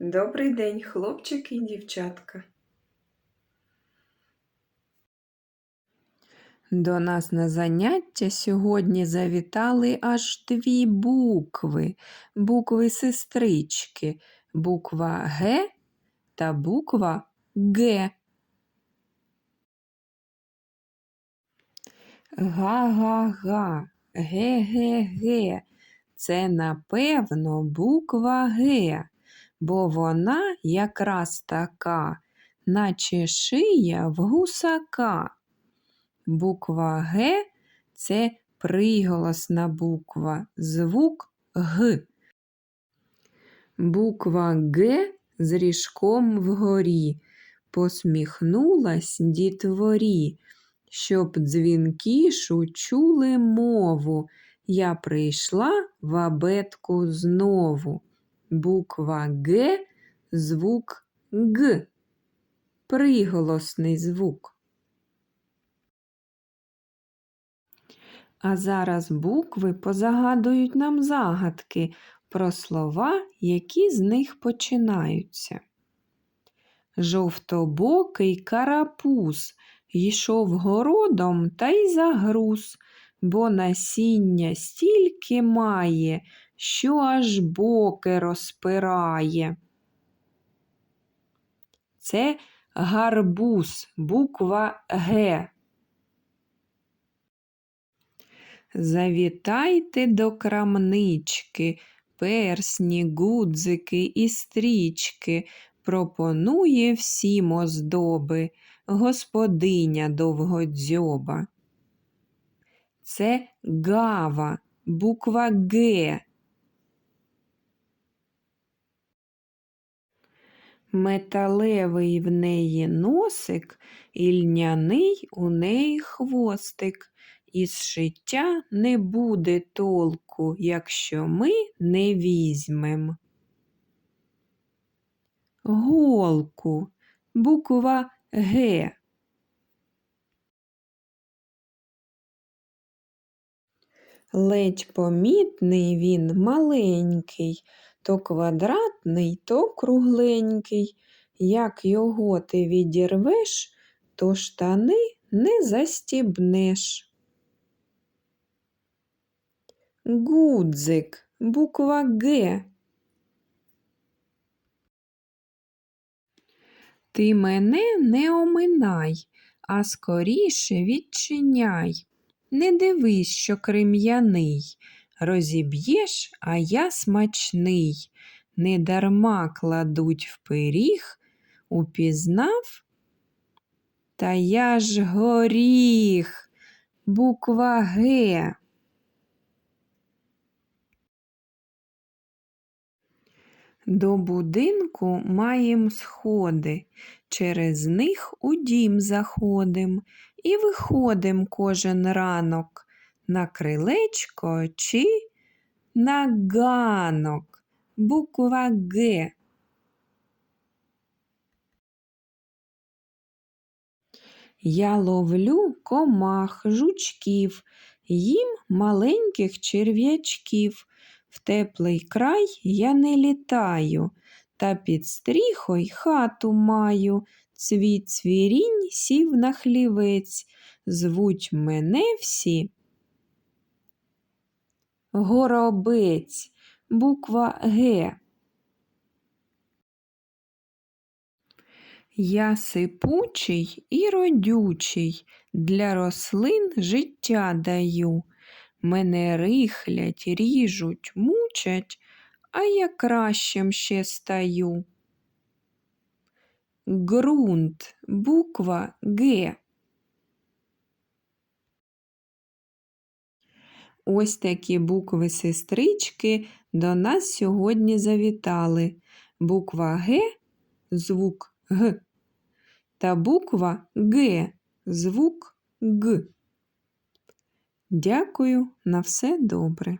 Добрий день, хлопчики і дівчатка. До нас на заняття сьогодні завітали аж дві букви. Букви сестрички, буква Г та буква Г. Га-га-га, ге-ге-ге. Це, напевно, буква Г, бо вона якраз така, наче шия в гусака. Буква Г це приголосна буква, звук Г. Буква Г з ріжком вгорі. Посміхнулась дітворі, щоб дзвінкішу чули мову. Я прийшла в абетку знову. Буква Г звук Г. Приголосний звук. А зараз букви позагадують нам загадки про слова, які з них починаються. Жовтобокий карапуз йшов городом та й загруз, бо насіння стільки має, що аж боки розпирає. Це гарбуз, буква Г. Завітайте до крамнички, персні, гудзики і стрічки. Пропонує всім оздоби господиня довгодзьоба. Це гава, буква Г. Металевий в неї носик, і льняний у неї хвостик. Із шиття не буде толку, якщо ми не візьмем. Голку, буква Г. Ледь помітний він маленький, то квадратний, то кругленький. Як його ти відірвеш, то штани не застібнеш. Гудзик, буква Г. Ти мене не оминай, а скоріше відчиняй. Не дивись, що крем'яний, розіб'єш, а я смачний. Недарма кладуть в пиріг, упізнав? Та я ж горіх, буква Г. До будинку маєм сходи, через них у дім заходим і виходим кожен ранок на крилечко чи на ганок, буква Г. Я ловлю комах, жучків, їм маленьких черв'ячків. В теплий край я не літаю, та під стріхой хату маю. Цвіт цвірінь сів на хлівець, звуть мене всі. Горобець, буква Г. Я сипучий і родючий, для рослин життя даю. Мене рихлять, ріжуть, мучать, а я кращим ще стаю. Ґрунт, буква Г. Ось такі букви сестрички до нас сьогодні завітали. Буква Г, звук Г та буква Г, звук Г. Дякую на все добре.